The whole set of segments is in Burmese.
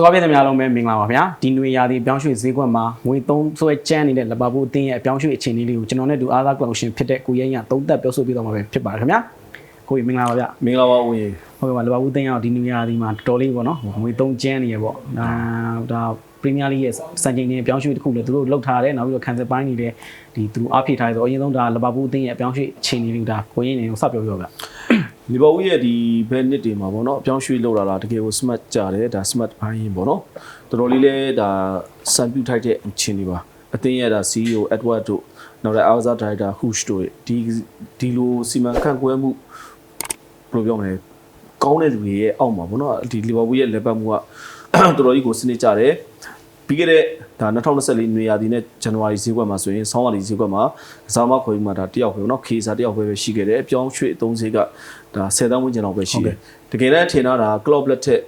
စောကားပြည်သူများလုံးပဲမင်္ဂလာပါဗျာဒီနွေရာသီအပြောင်းရွှေ့ဈေးကွက်မှာငွေသုံးဆွဲကျန်းနေတဲ့လဘဘူးအသင်းရဲ့အပြောင်းရွှေ့အခြေအနေလေးကိုကျွန်တော်နဲ့တူအားသာကော်ရှင်ဖြစ်တဲ့ကိုရဲရသုံးသက်ပြောဆိုပြတော့မှာပဲဖြစ်ပါတယ်ခင်ဗျာကိုကြီးမင်္ဂလာပါဗျာမင်္ဂလာပါဦးရေဟုတ်ကဲ့ပါလဘဘူးအသင်းရောက်ဒီနွေရာသီမှာတော်တော်လေးပေါ့နော်ငွေသုံးကျန်းနေရပေါ့ဒါဒါပရီးမီးယားလိရဲ့စံချိန်နေအပြောင်းရွှေ့တစ်ခုလည်းသူတို့လှုပ်ထားတယ်နောက်ပြီးတော့ခံစစ်ပိုင်းနေတဲ့ဒီသူတို့အားဖြည့်ထားတယ်ဆိုတော့အရင်ဆုံးဒါလဘဘူးအသင်းရဲ့အပြောင်းရွှေ့အခြေအနေလေးကိုဒါကိုရင်နေကိုစပြောပြပါဗျာ လီဗာပူးရဲ့ဒီဘယ်နှစ်တွေမှာပေါ့နော်အပြောင်းရွှေ့လောက်လာတာတကယ်ကို smart ကြတယ်ဒါ smart ဘိုင်းပေါ့နော်တော်တော်လေးလဲဒါစံပြူထိုက်တဲ့အချင်းတွေပါအသင်းရဲ့ဒါ CEO Edward တို့နောက်တဲ့ Alza Director Hush တို့ဒီဒီလိုစီမံခန့်ခွဲမှုဘယ်လိုပြောမလဲကောင်းတဲ့လူတွေရဲ့အောက်မှာပေါ့နော်ဒီလီဗာပူးရဲ့လက်ပတ်မှုကတော်တော်ကြီးကိုစနစ်ကြတယ် ပြီးခဲ့တဲ့ဒါ2024နွေရာသီနဲ့ဇန်နဝါရီဈေးကွက်မှာဆိုရင်ဆောင်းဝါရီဈေးကွက်မှာကစားမခွေမှာဒါတယောက်ပဲเนาะခေစာတယောက်ပဲပဲရှိခဲ့တယ်အပြောင်းရွှေ့အသုံးဈေးကဒါ10တန်းဝန်းကျင်လောက်ပဲရှိတယ်တကယ်တမ်းထင်တာဒါ club လက်ထက်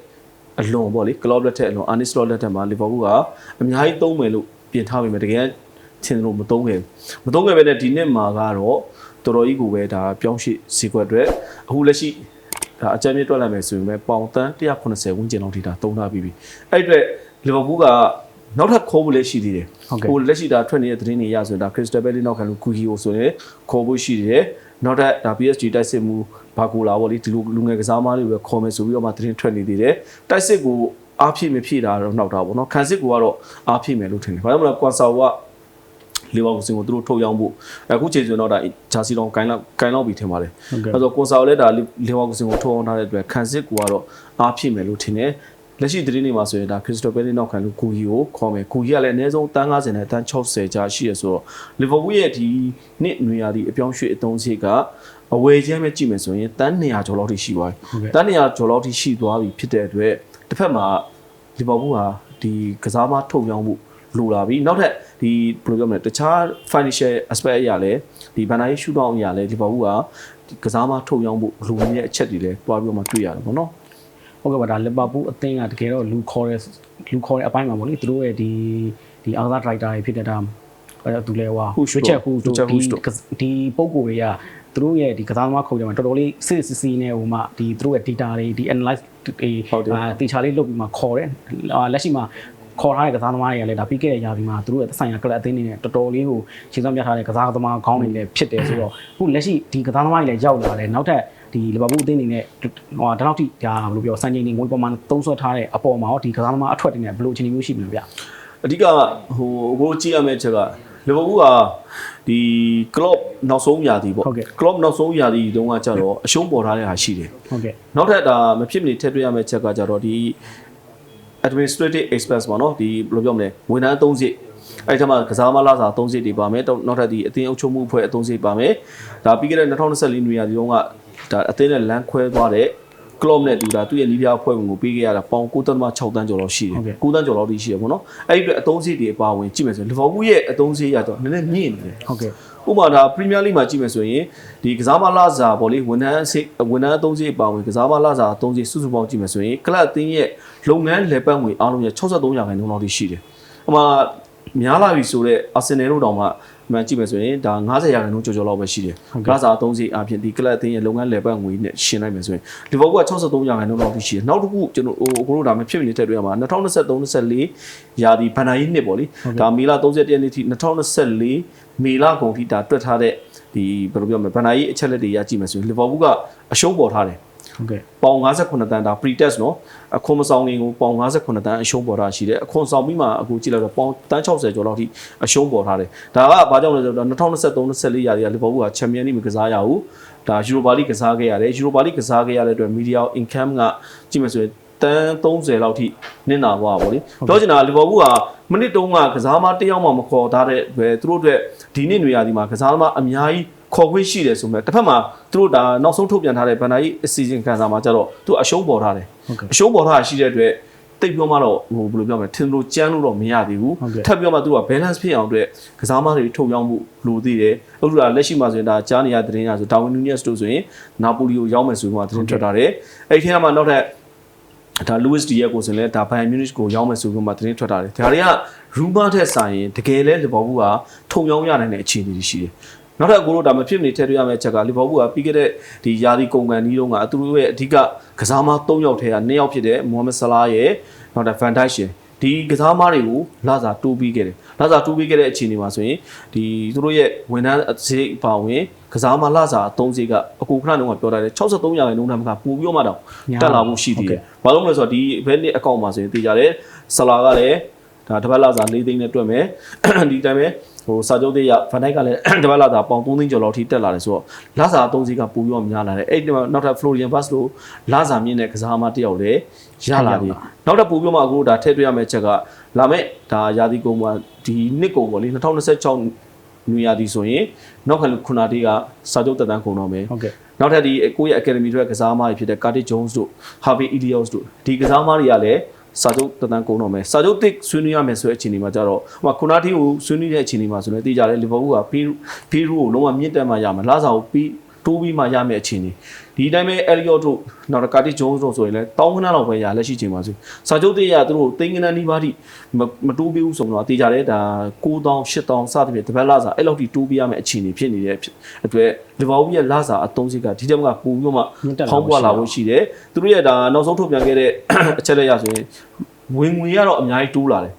အလွန်ပေါ့လေ club လက်ထက်အလွန် Arne Slot လက်ထက်မှာ Liverpool ကအများကြီးသုံးမယ်လို့ပြင်ထားပေမဲ့တကယ်ထင်လို့မသုံးခဲ့ဘူးမသုံးခဲ့ပဲနဲ့ဒီနှစ်မှာကတော့တော်တော်ကြီးကိုပဲဒါပြောင်းရွှေ့ဈေးကွက်အတွက်အခုလက်ရှိ ဒါအကြမ်းမြင့်တွက်လိုက်မယ်ဆိုရင်ပဲပေါင်တန်း180ဝန်းကျင်လောက်ထိဒါသုံးထားပြီးပြီအဲ့အတွက်လီဗာပူးက နောက်ထပ်ခေါ်ဖို့လည်းရှိသေးတယ်ဟိုလက်ရှိဒါထွက်နေတဲ့သတင်းတွေရဆိုရင်ဒါခရစ္စတယ်ဘယ်လီနောက်ခံလူကူဂီကိုဆိုရင်ခေါ်ဖို့ရှိသေးတယ်နောက်ထပ်ဒါ PSG တိုက်စစ်မှုဘာကိုလာပေါ့လေဒီလိုလူငယ်ကစားသမားတွေပဲခေါ်မယ်ဆိုပြီးတော့မှသတင်းထွက်နေသေးတယ်တိုက်စစ်ကိုအားဖြည့်မဖြည့်တာတော့နောက်တာပေါ့နော်ခံစစ်ကိုကတော့အားဖြည့်မယ်လို့ထင်တယ်ဘာလို့လဲကွာဆာကလီဗာပူးစင်ကိုသူတို့ထုတ်ရောင်းဖို့အခုချိန်ဆိုတော့ဒါဂျာစီလောင်ကိုင်းလောက်ကိုင်းလောက်ပြီးထင်ပါတယ်အဲဆိုကွန်ဆာကိုလည်းဒါလီဗာပူးစင်ကိုထုတ်အောင်ထားတဲ့အတွက်ခန်စစ်ကိုကတော့အားဖြည့်မယ်လို့ထင်တယ် လက်ရှိသတင်းတွေမှာဆိုရင်ဒါခရစ္စတိုဘယ်လီနောက်ခံလူကူကြီးကိုခေါ်မယ်ကူကြီးကလည်းအနည်းဆုံးတန်း90နဲ့တန်း60ကြာရှိရဆိုတော့လီဗာပူးရဲ့ဒီနှစ်နွေရာသီအပြောင်းရွှေ့အသုံးစရိတ်ကအဝယ်ချမ်းပဲကြည့်မယ်ဆိုရင်တန်း200ကျော်လောက်ထိရှိသွားပြီတန်း200ကျော်လောက်ထိရှိသွားပြီဖြစ်တဲ့အတွက်တစ်ဖက်မှာလီဗာပူးဟာဒီကစားမထုတ်ရောင်းဖို့လိုလာပြီနောက်ထပ်ဒီဘယ်လိုပြောမလဲတခြား financial aspect အရာလဲဒီဘဏ္ဍာရေးရှုထောင့်အရာလဲဒီဘာဘူးကဒီကစားမထုတ်ရောင်းဖို့လိုနေတဲ့အချက်တွေလဲတွားပြီးတော့မှတွေ့ရတယ်ပေါ့နော် ဟုတ်ကဲ့ပါဒါလီဗာပူးအသင်းကတကယ်တော့လူခေါ်တဲ့လူခေါ်တဲ့အပိုင်းမှာပေါ့လေသူတို့ရဲ့ဒီဒီအာသာဒရိုက်တာတွေဖြစ်တဲ့ဒါအဲသူလဲဟွာ Hush ရစ်ချက်ဟူတို့တို့ Richard ဒီ Hush တို့ဒီပုံကိုယ်တွေကသူတို့ရဲ့ဒီကစားသမားခုံကြမှာတော်တော်လေးစစ်စစ်စီးနေဟိုမှဒီသူတို့ရဲ့ data တွေဒီ analyze ဒီဟုတ်တယ်အာတေချာလေးလုပ်ပြီးမှခေါ်တယ်အာလက်ရှိမှာခေါ်ထားတဲ့ကစားသမားတွေကလည်းဒါပြီးခဲ့တဲ့ရာသီမှာသူတို့ရဲ့သက်ဆိုင်ရာကလပ်အသင်းတွေနဲ့တော်တော်လေးကိုရှင်းဆုံးပြထားတဲ့ကစားသမားကောင်းတွေလည်းဖြစ်တယ်ဆိုတော့အခုလက်ရှိဒီကစားသမားတွေလည်းရောက်လာတယ်နောက်ထပ် ဒီလီဗာပူးအသင်းတွေနဲ့ဟိုဒါတော့ထိဒါဘယ်လိုပြောစံချိန်တွေငွေပေါ်မှာသုံးဆွဲထားတဲ့အပေါ်မှာရောဒီကစားသမားအထွက်တွေနဲ့ဘယ်လိုအခြေအနေမျိုးရှိပြီလဲဗျအဓိကဟိုကိုကြည့်ရမယ့်အချက်ကလီဗာပူးကဒီ club နောက်ဆုံးရာသီပေါ့ club နောက်ဆုံးရာသီတုန်းကကြတော့အရှုံးပေါ်ထားတဲ့ဟာရှိတယ်ဟုတ်ကဲ့နောက်ထပ်ဒါမဖြစ်မနေထည့်သွင်းရမယ့်ချက်ကကြတော့ဒီ administrative expense ပေါ့နော်ဒီဘယ်လိုပြောမလဲဝန်ထမ်းအသုံးစရိတ်အဲ့ဒီမှာကစားမလားစာအသုံးစရိတ်တွေပါမယ်နောက်ထပ်ဒီအသင်းအုပ်ချုပ်မှုအဖွဲ့အသုံးစရိတ်ပါမယ်ဒါပြီးခဲ့တဲ့2024နွေရာသီတုန်းက ဒါအသင်းနဲ့လမ်းခွဲသွားတဲ့ club နဲ့တူတာသူ့ရဲ့နီးပြအဖွဲ့ဝင်ကိုပေးခဲ့ရတာပေါင်9.6တန်းကျော်လောက်ရှိတယ်9တန်းကျော်လောက်ထိရှိတယ်ပေါ့နော်အဲ့ဒီအတွက်အသုံးစရိတ်တွေအပါဝင်ကြည့်မယ်ဆိုရင်လီဗာပူးရဲ့အသုံးစရိတ်ရတော့နည်းနည်းမြင့်နေတယ်ဟုတ်ကဲ့ဥပမာဒါပရီးမီးယားလိမှာကြည့်မယ်ဆိုရင်ဒီကစားမလာစာပေါ့လေဝန်ထမ်းအစိဝန်ထမ်းအသုံးစရိတ်ပါဝင်ကစားမလာစာအသုံးစရိတ်စုစုပေါင်းကြည့်မယ်ဆိုရင်ကလပ်အသင်းရဲ့လုပ်ငန်းလည်ပတ်ငွေအားလုံးရဲ့63ရာခိုင်နှုန်းလောက်ထိရှိတယ်။ဥပမာ များလာပြီဆိုတော့အာဆင်နယ်တို့တောင်မှမှန်ကြည့်မယ်ဆိုရင်ဒါ90ရာခိုင်နှုန်းကျော်ကျော်လောက်ပဲရှိတယ်။ကလပ်စာအသုံးစရိတ်အပြင်ဒီကလပ်အသင်းရဲ့လုပ်ငန်းလည်ပတ်ငွေနဲ့ရှင်းလိုက်မယ်ဆိုရင်လီဗာပူးက63ရာခိုင်နှုန်းလောက်ထိရှိတယ်။နောက်တစ်ခုကျွန်တော်ဟိုအခုတို့ဒါမှဖြစ်နေတက်တွေ့ရမှာ2023-24ရာသီဘန်နာယီနှစ်ပေါ့လေ။ဒါမီလာ31ရက်နေ့ထိ2024မေလကုန်ထိဒါတွက်ထားတဲ့ဒီဘယ်လိုပြောမလဲဘန်နာယီအချက်လက်တွေရကြည့်မယ်ဆိုရင်လီဗာပူးကအရှုံးပေါ်ထားတယ် ဟုတ်ကဲ့ပေါင်58တန်းဒါ pre test နော်အခွန်မဆောင်ခင်ကိုပေါင်58တန်းအရှုံးပေါ်ထားရှိတယ်အခွန်ဆောင်ပြီးမှအခုကြည့်လိုက်တော့ပေါင်တန်း60ကျော်လောက်ထိအရှုံးပေါ်ထားတယ်ဒါကဘာကြောင့်လဲဆိုတော့2023 24ရာသီကလီဗာပူးကချန်ပီယံလိမကစားရဘူးဒါယူရိုပါလိကစားခဲ့ရတယ်ယူရိုပါလိကစားခဲ့ရတဲ့အတွက် media income ကကြည့်မယ်ဆိုရင်တန်း30လောက်ထိနစ်နာသွားပါဗောလေပြောချင်တာလီဗာပူးကမိနစ်တုန်းကကစားမတစ်ယောက်မှမခေါ်ထားတဲ့ပဲသူတို့အတွက်ဒီနေ့နေရာဒီမှာကစားသမားအများကြီး ခေါ်ခွင့်ရှိတယ်ဆိုမဲ့တစ်ဖက်မှာသူတို့ဒါနောက်ဆုံးထုတ်ပြန်ထားတဲ့ဘန်နာကြီးအစီအစဉ်ခံစာမှာကျတော့သူအရှုံးပေါ်ထားတယ်ဟုတ်ကဲ့အရှုံးပေါ်ထားတာရှိတဲ့အတွက်တိတ်ပြောမှတော့ဟိုဘယ်လိုပြောမလဲထင်လို့ကြမ်းလို့တော့မရသေးဘူးဟုတ်ကဲ့ထပ်ပြောမှသူက balance ဖြစ်အောင်အတွက်ကစားမတွေထုတ်ရောင်းမှုလိုသေးတယ်အခုဒါလက်ရှိမှာဆိုရင်ဒါကြားနေရတဲ့သတင်းရဆိုဒါဝင်နူးနီးယက်စ်တို့ဆိုရင်နာပိုလီကိုရောင်းမယ်ဆိုပြီးမှသတင်းထွက်ထားတယ်အဲ့ဒီထဲမှာနောက်ထပ်ဒါ Louis Diaz ကိုဆိုရင်လည်းဒါ Bayern Munich ကိုရောင်းမယ်ဆိုပြီးမှသတင်းထွက်ထားတယ်ဒါတွေက rumor ထက်ဆိုင်ရင်တကယ်လဲလီဗာပူးကထုံရောင်းရနိုင်တဲ့အခြေအနေတွေရှိတယ် နောက်ထပ်ကိုတို့ဒါမဖြစ်မနေထည့်သွင်းရမယ့်အချက်ကလီဗာပူးကပြီးခဲ့တဲ့ဒီယာဒီကုန်ကန်နီးတုန်းကသူတို့ရဲ့အဓိကကစားမ၃ယောက်ထဲက၂ယောက်ဖြစ်တဲ့မိုဟာမက်ဆလာရဲ့နောက်တာ Van Dijk ရှင်ဒီကစားသမားတွေကိုလာစာတိုးပြီးခဲ့တယ်လာစာတိုးပြီးခဲ့တဲ့အခြေအနေမှာဆိုရင်ဒီသူတို့ရဲ့ဝန်ထမ်းဈေးအပါဝင်ကစားသမားလာစာအသုံးဈေးကအကူခဏတုန်းကပြောထားတယ်63ရာခိုင်နှုန်းတန်းကပိုပြီးတော့မှတော့တက်လာမှုရှိသေးတယ်ဘာလို့လဲဆိုတော့ဒီဘယ်နှစ်အကောင့်မှာဆိုရင်သိကြတယ်ဆလာကလည်းဒါတပတ်လာစာ၄သိန်းနဲ့တွက်မယ်ဒီတိုင်းပဲ ဟိုစာချုပ်သေးရဗန်ဒိုက်ကလည်းတပတ်လာစာပေါင်3သိန်းကျော်လောက်ထိတက်လာတယ်ဆိုတော့လာစာအသုံးဈေးကပိုပြီးတော့များလာတယ်အဲ့ဒီမှာနောက်ထပ် Florian Bass လို့လာစာမြင့်တဲ့ကစားသမားတစ်ယောက်လည်းရလာပြီနောက်ထပ်ပိုပြီးတော့မှအခုဒါထည့်တွေ့ရမယ့်ချက်ကလာမယ့်ဒါရာသီကုန်မှာဒီနှစ်ကုန်ပေါ့လေ2026နွေရာသီဆိုရင်နောက်ခါခုနာတီးကစာချုပ်တက်တန်းကုန်တော့မယ်ဟုတ်ကဲ့နောက်ထပ်ဒီကိုယ့်ရဲ့ academy တွေကစားသမားတွေဖြစ်တဲ့ Cardiff Jones တို့ Harvey Elios တို့ဒီကစားသမားတွေကလည်း စာချုပ်တန်းကုန်တော့မယ်စာချုပ်တစ်ဆွေးနွေးရမယ်ဆိုတဲ့အခြေအနေမှာကြတော့ဟိုမှာခုနာတီကိုဆွေးနွေးတဲ့အခြေအနေမှာဆိုလည်းသိကြတယ်လီဗာပူးကဖီဖီရူကိုလုံးဝမြင့်တက်မှရမယ်လာစာကိုပြီး တိုးပြီးမှရမယ်အခြေအနေဒီတိုင်းပဲ Elliot တို့နောက်ကာတီဂျုံးစ်တို့ဆိုရင်လည်းတောင်းကနန်းလောက်ပဲရလက်ရှိချိန်မှာဆိုစာချုပ်တစ်ရသူတို့သိန်းကနန်းနီးပါးထိမတိုးပြီးဘူးဆိုတော့သိကြတယ်ဒါ9000 8000စသဖြင့်တပတ်လာစာအဲ့လောက်ထိတိုးပြီးရမယ်အခြေအနေဖြစ်နေတဲ့အတွက်လီဗာပူးရဲ့လာစာအသုံးစိတ်ကဒီတက်မှာပိုပြီးမှဖောင်းပွားလာဖို့ရှိတယ်သူတို့ရဲ့ဒါနောက်ဆုံးထုတ်ပြန်ခဲ့တဲ့အချက်လက်ရဆိုရင်ဝင်ငွေကတော့အများကြီးတိုးလာတယ်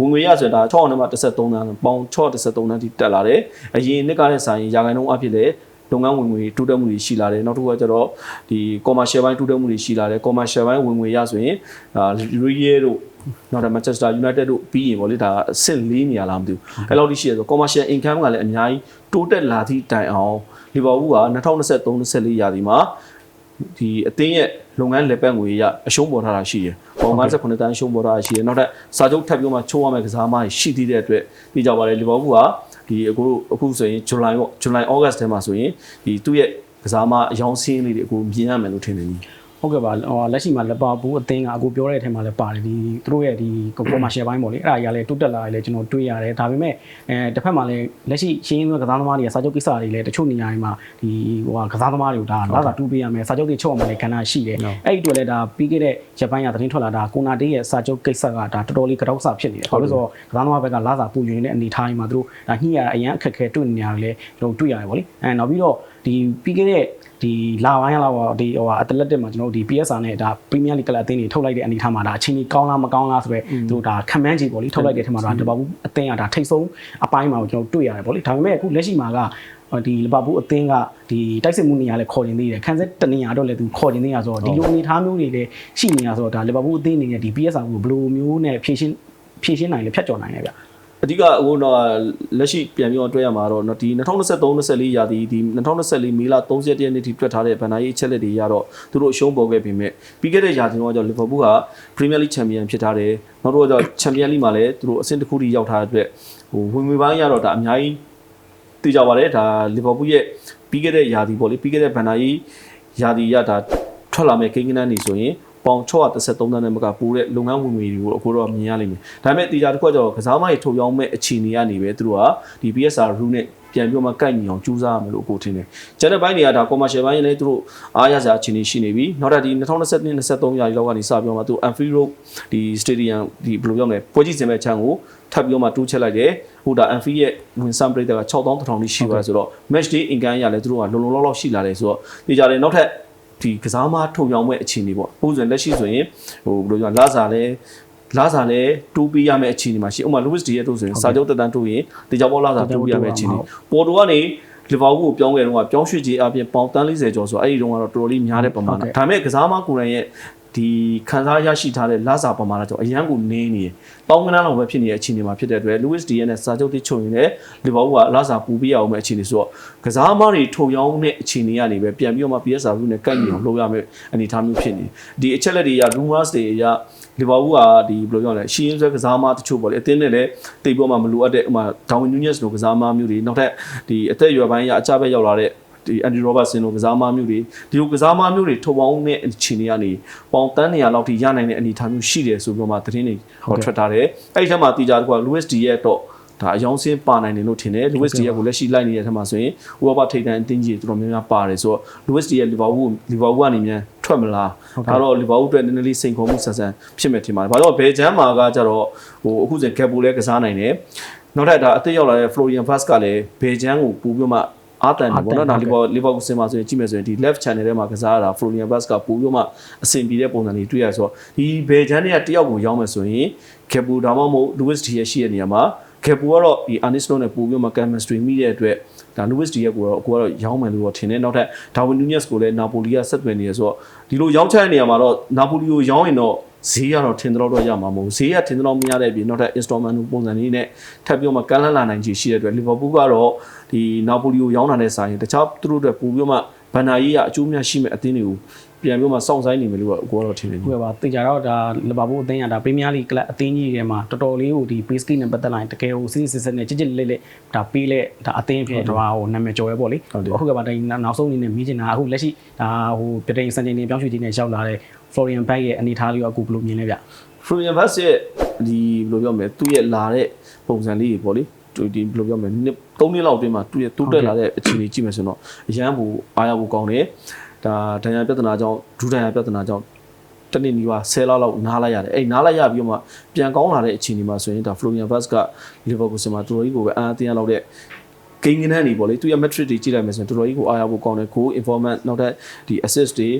ဝင်ငွေရဆိုရင်ဒါ6အောင်နဲ့မှ13တန်းပေါင်6 13တန်းထိတက်လာတယ်အရင်နှစ်ကနဲ့ဆိုင်ရာခိုင်နှုန်းအဖြစ်လည်း လုပ်ငန်းဝင်ငွေတိုးတက်မှုတွေရှိလာတယ်နောက်တစ်ခုကကျတော့ဒီ commercial ဘိုင်းတိုးတက်မှုတွေရှိလာတယ် commercial ဘိုင်းဝင်ငွေရဆိုရင်ဒါ Real တို့နောက်တော့ Manchester United တို့ပြီးရင်ဗောလေဒါအဆင့်၄နေရာလားမသိဘူးအဲ့လောက်ထိရှိရဆို commercial income ကလည်းအများကြီးတိုးတက်လာသည့်တိုင်အောင်လီဗာပူးက2023-24ရာသီမှာဒီအသင်းရဲ့ လုပ်ငန်းလက်ပတ်ငွေရအရှုံးပေါ်ထားတာရှိတယ်။ပေါင်58တန်းရှုံးပေါ်ထားတာရှိတယ်။နောက်ထပ်စာချုပ်ထပ်ပြီးမှချိုးရမယ့်ကစားသမားတွေရှိသေးတဲ့အတွက်ပြီးကြပါလေလီဗာပူးကဒီအခုအခုဆိုရင်ဇူလိုင်ပေါ့ဇူလိုင်ဩဂတ်ထဲမှာဆိုရင်ဒီသူ့ရဲ့ကစားသမားအယောင်စင်းလေးတွေအခုမြင်ရမယ်လို့ထင်တယ်ကြီး ဟုတ်ကဲ့ပါဟိုလက်ရှိမှာလက်ပါဘူးအသင်းကအခုပြောတဲ့အထက်မှာလည်းပါတယ်ဒီသူတို့ရဲ့ဒီ commercial ဘိုင်းပေါ့လေအဲ့ဒါကြီးကလည်းတိုးတက်လာတယ်လေကျွန်တော်တွေ့ရတယ်ဒါပေမဲ့အဲတစ်ဖက်မှာလည်းလက်ရှိရှင်းရင်းကစားသမားတွေကစာချုပ်ကိစ္စတွေလည်းတချို့နေရာတွေမှာဒီဟိုကစားသမားတွေကိုဒါလာစာတူးပေးရမယ်စာချုပ်တွေချုပ်အောင်လည်းခဏရှိတယ်အဲ့ဒီအတွက်လည်းဒါပြီးခဲ့တဲ့ဂျပန်ကသတင်းထွက်လာတာကိုနာတေးရဲ့စာချုပ်ကိစ္စကဒါတော်တော်လေးကြောက်စာဖြစ်နေတယ်ဘာလို့ဆိုတော့ကစားသမားဘက်ကလာစာပူယူနေတဲ့အနေအထားကြီးမှာသူတို့ဒါညှိရအရန်အခက်ခဲတွေ့နေရတယ်လေကျွန်တော်တွေ့ရတယ်ဗောလေအဲနောက်ပြီးတော့ ဒီပြီးခဲ့တဲ့ဒီလာပိုင်းလောက်တော့ဒီဟိုဟာ athletic မှာကျွန်တော်တို့ဒီ PSR နဲ့ဒါ Premier League ကလပ်အသင်းတွေထုတ်လိုက်တဲ့အနေအထားမှာဒါအချိန်ကြီးကောင်းလားမကောင်းလားဆိုတော့သူတို့ဒါခံမှန်းကြည့်ပေါ့လေထုတ်လိုက်တဲ့ထက်မှာဒါတပါဘူးအသင်းကဒါထိတ်ဆုံးအပိုင်းမှာကျွန်တော်တွေ့ရတယ်ပေါ့လေဒါပေမဲ့အခုလက်ရှိမှာကဒီလီဗာပူးအသင်းကဒီတိုက်စစ်မှုနေရာလဲခေါ်နေသေးတယ်ခန်းဆက်တနေရာတော့လဲသူခေါ်နေသေးရဆိုတော့ဒီလိုအနေအထားမျိုးတွေလည်းရှိနေရဆိုတော့ဒါလီဗာပူးအသင်းအနေနဲ့ဒီ PSR ကိုဘယ်လိုမျိုးနဲ့ဖြည့်ရှင်းဖြည့်ရှင်းနိုင်လဲဖြတ်ကျော်နိုင်လဲဗျ အဓိကအခုတော့လက်ရှိပြန်ပြီးတော့တွေ့ရမှာတော့ဒီ2023-24ရာသီဒီ2024မေလ30ရက်နေ့ထိတွက်ထားတဲ့ဗန်နာရေးအချက်လက်တွေရတော့သူတို့အရှုံးပေါ်ခဲ့ပေမဲ့ပြီးခဲ့တဲ့ရာသီတော့ကျတော့လီဗာပူးကပရီးမီယာလိချန်ပီယံဖြစ်ထားတယ်နောက်တော့ကျတော့ချန်ပီယံလိမှာလည်းသူတို့အဆင့်တစ်ခုထိရောက်ထားတဲ့အတွက်ဟိုဝင်ငွေပိုင်းရတော့ဒါအများကြီးသိကြပါတယ်ဒါလီဗာပူးရဲ့ပြီးခဲ့တဲ့ရာသီပေါ့လေပြီးခဲ့တဲ့ဗန်နာရေးရာသီရဒါထွက်လာမဲ့ကိန်းဂဏန်းတွေဆိုရင် ပေါင်633တန်းနဲ့မကပိုးတဲ့လုပ်ငန်းဝင်ငွေတွေကိုအခုတော့မြင်ရလိမ့်မယ်။ဒါပေမဲ့တီတာတစ်ခုကကျတော့ကစားမကြီးထုတ်ရောင်းမဲ့အခြေအနေကနေပဲသူတို့ကဒီ PSR rule နဲ့ပြန်ပြီးမှကိုက်ညီအောင်ကြိုးစားရမယ်လို့အခုထင်တယ်။ကျန်တဲ့ဘိုင်းတွေကဒါ commercial ဘိုင်းလည်းသူတို့အားရစရာအခြေအနေရှိနေပြီ။နောက်ထပ်ဒီ2022-23ရာသီလောက်ကနေစပြီးတော့မှသူ Anfield Road ဒီ stadium ဒီဘယ်လိုပြောမလဲပွဲကြည့်စင်မဲ့ချမ်းကိုထပ်ပြီးတော့မှတိုးချက်လိုက်တယ်။ဟိုဒါ Anfield ရဲ့ဝင်ဆမ်ပရိသတ်က6000တောင်ထိရှိပါတယ်ဆိုတော့ match day income ရလည်းသူတို့ကလုံလုံလောက်လောက်ရှိလာတယ်ဆိုတော့ဒီကြတယ်နောက်ထပ် ဒီကစားမထုတ်ရောင်းမဲ့အခြေအနေပေါ့။ပုံစံလက်ရှိဆိုရင်ဟိုဘယ်လိုပြောလာစာလဲလာစာလဲတူးပေးရမယ့်အခြေအနေမှာရှိဥပမာ Louis D ရဲ့တို့ဆိုရင်စာချုပ်တက်တန်းတူရင်တေချာဘောလာစာတူးပေးရမယ့်အခြေအနေပေါ်တိုကနေ လီဗာပူးကိုပြောင်းခဲ့တော့ကပြောင်းရွှေ့ကြီးအပြင်ပေါင်တန်း40ကျော်ဆိုတော့အဲ့ဒီတုန်းကတော့တော်တော်လေးများတဲ့ပမာဏဒါပေမဲ့ကစားမကိုယ်တိုင်ရဲ့ဒီခံစားရရှိထားတဲ့လာစာပမာဏကြောင့်အရန်ကိုနင်းနေတယ်။ပေါင်းကနန်းလောက်ပဲဖြစ်နေတဲ့အခြေအနေမှာဖြစ်တဲ့အတွက် Louis D ရဲ့စာချုပ်တိချုပ်ရင်လည်းလီဗာပူးကလာစာပူပေးရအောင်မဲ့အခြေအနေဆိုတော့ကစားမတွေထုံရောင်းတဲ့အခြေအနေကနေပဲပြန်ပြီးတော့မှ PSR နဲ့ကိုက်ညီအောင်လုပ်ရမယ့်အနေအထားမျိုးဖြစ်နေတယ်။ဒီအချက်လက်တွေက rumors တွေအရ လီဗာပူးကဒီဘယ်လိုပြောလဲရှီယင်းဆွဲကစားမတချို့ပေါ့လေအသင်းနဲ့လည်းတိတ်ပေါ်မှာမလိုအပ်တဲ့ဥမာဒေါင်ဝင်းနူးညက်စ်လိုကစားမမျိုးတွေနောက်ထပ်ဒီအသက်အရွယ်ပိုင်းရအကြဘက်ရောက်လာတဲ့ဒီအန်ဒီရောဘတ်ဆင်လိုကစားမမျိုးတွေဒီလိုကစားမမျိုးတွေထုံပေါင်းတဲ့အခြေအနေကနေပေါင်တန်းနေရာလောက်ထိရနိုင်တဲ့အနေအထားမျိုးရှိတယ်ဆိုပြီးတော့မှသတင်းတွေဟောထွက်ထားတယ်အဲ့ဒီထက်မှာတီကြတကွာ Louis D ရဲ့တော့ဒါအယောင်စင်းပါနိုင်တယ်လို့ထင်တယ် Louis D ရဲ့ကိုလက်ရှိလိုက်နေတဲ့ထက်မှာဆိုရင်ဥပပထိတ်တန်းအတင်းကြီးတော်တော်များများပါတယ်ဆိုတော့ Louis D ရဲ့ Liverpool Liverpool ကနေမြန် ထွက်မလားဒါတော့ Liverpool အတွက်နည်းနည်းလေးစိန်ခေါ်မှုဆန်ဆန်ဖြစ်မယ်ထင်ပါတယ်ဘာလို့ဘယ်ချမ်းမှာကကြတော့ဟိုအခုစဉ် Gap လည်းကစားနိုင်တယ်နောက်ထပ်ဒါအသက်ရောက်လာတဲ့ Florian Vaz ကလည်းဘယ်ချမ်းကိုပူပြီးမှအာတန်တယ်ပေါ့နော်ဒါလီဗာလီဗာပူးစင်မှာဆိုရင်ကြည့်မယ်ဆိုရင်ဒီ left channel ထဲမှာကစားရတာ Florian Bass ကပိုပြီးမှအဆင်ပြေတဲ့ပုံစံတွေတွေ့ရဆိုတော့ဒီဘယ်ချမ်းတွေကတယောက်ကိုရောင်းမယ်ဆိုရင် Kepu ဒါမှမဟုတ် Luis Diaz ရှိတဲ့နေရာမှာ Kepu ကတော့ဒီ Anislo နဲ့ပိုပြီးမှ chemistry မိတဲ့အတွက် ဒါ Luis Diaz ကိုတော့ကိုကတော့ရောင်းမယ်လို့တော့ထင်တယ်နောက်ထပ် Darwin Nunez ကိုလည်း Napoli ကဆက်သွယ်နေရဆိုတော့ဒီလိုရောင်းချတဲ့နေရာမှာတော့ Napoli ကိုရောင်းရင်တော့ဈေးကတော့ထင်တော့တော့ရမှာမဟုတ်ဈေးကထင်တော့မရတဲ့အပြင်နောက်ထပ် installment ပုံစံလေးနဲ့ထပ်ပြီးမှကမ်းလှမ်းလာနိုင်ချေရှိတဲ့အတွက် Liverpool ကတော့ဒီ Napoli ကိုရောင်းတာနဲ့ဆိုင်ရင်တခြားသူတို့အတွက်ပိုပြီးမှဘန်နာရေးကအကျိုးများရှိမဲ့အသင်းတွေကို ပြန်ပြီးမှစောင့်ဆိုင်နေမယ်လို့ကိုကတော့ထင်တယ်ဟုတ်ကဲ့ပါတေချာတော့ဒါလီဗာပူးအသင်းကဒါပရီးမီးယားလိဂ်ကလပ်အသင်းကြီးတွေမှာတော်တော်လေးကိုဒီ base key နဲ့ပတ်သက်လာရင်တကယ်ကိုစစ်စစ်စစ်နဲ့ကြစ်ကြစ်လေးလေးဒါပေးလက်ဒါအသင်းဖြစ်တော့ဟိုနာမည်ကျော်ရဲပေါ့လေဟုတ်ကဲ့ပါဒါနောက်ဆုံးအနေနဲ့မြင်ချင်တာအခုလက်ရှိဒါဟိုပြတိန်စံချိန်နေပြောင်းရွှေ့ခြင်းနဲ့ရောက်လာတဲ့ Florian Back ရဲ့အနေအထားလေးကိုအခုဘယ်လိုမြင်လဲဗျ Florian Bass ရဲ့ဒီဘယ်လိုပြောမလဲသူ့ရဲ့လာတဲ့ပုံစံလေးတွေပေါ့လေသူဒီဘယ်လိုပြောမလဲနှစ်၃နှစ်လောက်အတွင်းမှာသူ့ရဲ့တူးတက်လာတဲ့အခြေအနေကြည့်မယ်ဆိုတော့အရန်ဘူအားရဖို့ကောင်းတယ် ဒါဒဏ်ရာပြဿနာကြောင့်ဒူဒဏ်ရာပြဿနာကြောင့်တနေ့နီးပါး10လောက်လောက်နားလိုက်ရတယ်အဲ့နားလိုက်ရပြီးတော့မှပြန်ကောင်းလာတဲ့အခြေအနေမှာဆိုရင်ဒါ Florian Bass က Liverpool မှာတော်တော်ကြီးကိုပဲအားအသင်းရလောက်တဲ့ကိန်းကနန်းနေပေါ့လေသူရဲ့ metric တွေကြည့်လိုက်မယ်ဆိုရင်တော်တော်ကြီးကိုအားရဖို့ကောင်းတယ် goal informant နောက်ထပ်ဒီ assist တွေ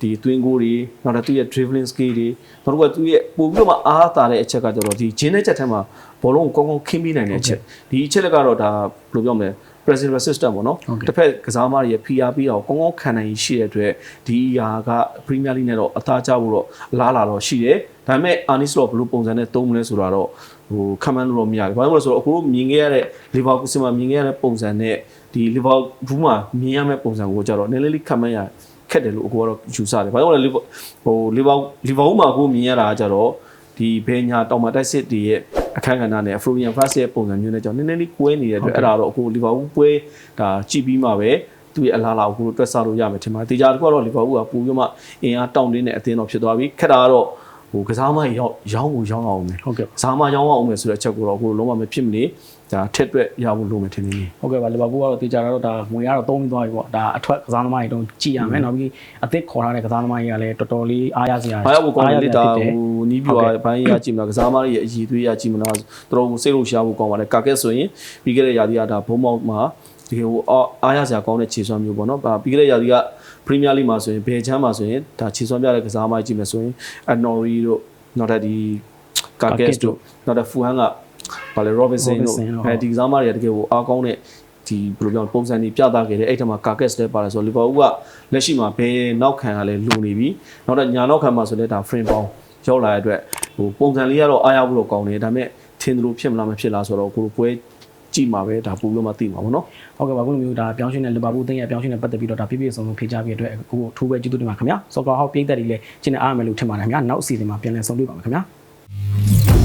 ဒီ twin goal တွေနောက်ထပ်သူရဲ့ dribbling skill တွေနောက်တစ်ခုကသူရဲ့ပို့ပြီးတော့မှအားတာတဲ့အချက်ကကျတော့ဒီဂျင်းတဲ့ချက်ထဲမှာဘောလုံးကိုကောင်းကောင်းခင်းပေးနိုင်တဲ့အချက်ဒီအချက်လက်ကတော့ဒါဘယ်လိုပြောမလဲ pressing resistant ပေါ့နော်တစ်ဖက်ကစားသမားတွေရဲ့ PR ပြီးတော့ကောင်းကောင်းခံနိုင်ရရှိတဲ့အတွက်ဒီအရာက Premier League နဲ့တော့အသားကျဖို့တော့အလားလာတော့ရှိတယ်ဒါပေမဲ့ Arnis တော့ဘယ်လိုပုံစံနဲ့သုံးမလဲဆိုတာတော့ဟိုခံမှန်းလို့တော့မရတယ်ဘာလို့လဲဆိုတော့အခုတို့မြင်ခဲ့ရတဲ့ Liverpool မှာမြင်ခဲ့ရတဲ့ပုံစံနဲ့ဒီ Liverpool မှာမြင်ရမယ့်ပုံစံကိုကြတော့နည်းနည်းလေးခံမှန်းရခက်တယ်လို့အခုကတော့ယူဆတယ်ဘာလို့လဲဟို Liverpool Liverpool မှာကိုမြင်ရတာကကြတော့ဒီဘယ်ညာတောင်မတိုက်စစ်တွေရဲ့ အခန်းကဏ္ဍနဲ့ Florian Vaz ရဲ့ပုံစံမျိုးနဲ့ကြောင့်နည်းနည်းလေးကွဲနေတဲ့အတွက်အဲ့ဒါတော့အခု Liverpool ပွဲဒါကြည့်ပြီးမှပဲသူ့ရဲ့အလားအလာကိုကိုတွက်ဆလို့ရမယ်ထင်ပါတယ်။တေချာတစ်ခုကတော့ Liverpool ကပိုပြီးမှအင်အားတောင့်တင်းတဲ့အသင်းတော်ဖြစ်သွားပြီ။ခက်တာကတော့ ဟိုကစားမရောင်းရောင်းကိုရောင်းအောင်မယ်ဟုတ်ကဲ့။ကစားမရောင်းအောင်မယ်ဆိုတဲ့အချက်ကိုတော့ကိုလုံးဝမဖြစ်မနေဒါထက်တွက်ရဖို့လိုမယ်ထင်နေတယ်ဟုတ်ကဲ့ပါလီဗာပူးကတော့တေချာတော့ဒါငွေရတော့သုံးပြီးသွားပြီပေါ့ဒါအထွက်ကစားသမားတွေတော့ကြည်ရမယ်နောက်ပြီးအသစ်ခေါ်ထားတဲ့ကစားသမားတွေကလည်းတော်တော်လေးအားရစရာ။ဘာရောက်ကောင်းလဲဒါဖြစ်တယ်ဟိုနီးပြွားဘိုင်းရကြည့်မလားကစားမရဲ့အည်သွေးရကြည့်မလားတော်တော်စိတ်လို့ရှားဖို့ကောင်းပါလေ။ကာကက်ဆိုရင်ပြီးခဲ့တဲ့ရာသီကဒါဘုံမောက်မှာတကယ်ဟိုအားရစရာကောင်းတဲ့ခြေစွမ်းမျိုးပေါ့နော်။ပြီးခဲ့တဲ့ရာသီက ပရီးမီးယားလိမှာဆိုရင်ဘယ်ချမ်းမှာဆိုရင်ဒါခြေစွမ်းပြတဲ့ကစားမကြည့်မယ်ဆိုရင်အနော်ရီတို့နောက်ထပ်ဒီကာကက်တို့နောက်ထပ်ဖူဟန်ကဘာလဲ Robinson တို့အဲဒီကစားမတွေကတကယ်ဟိုအားကောင်းတဲ့ဒီဘယ်လိုပြောပုံစံကြီးပြသခဲ့တယ်အဲ့ထက်မှာကာကက်လည်းပါတယ်ဆိုတော့လီဗာပူးကလက်ရှိမှာဘယ်နောက်ခံကလည်းလူနေပြီနောက်တော့ညာနောက်ခံမှာဆိုလည်းဒါ frame ပေါင်းရောက်လာတဲ့အတွက်ဟိုပုံစံလေးကတော့အားရဖို့တော့ကောင်းတယ်ဒါပေမဲ့ထင်သလိုဖြစ်မလားမဖြစ်လားဆိုတော့ကိုလိုပွဲ ကြည့်မှာပဲဒါပို့လို့မသိမှာပေါ့နော်ဟုတ်ကဲ့ပါခုလိုမျိုးဒါပြောင်းရွှေ့နေလီဗာပူးအသင်းရဲ့ပြောင်းရွှေ့နေပတ်သက်ပြီးတော့ဒါပြည့်ပြည့်စုံစုံဖြေချပြတဲ့အတွက်အခုအထူးပဲကျေးဇူးတင်ပါခင်ဗျာဆော့ကာဟောက်ပြည်သက်တွေလည်းကျင်းနေအားမယ်လို့ထင်ပါတယ်ခင်ဗျာနောက်အစီအစဉ်မှာပြန်လည်ဆုံတွေ့ပါမယ်ခင်ဗျာ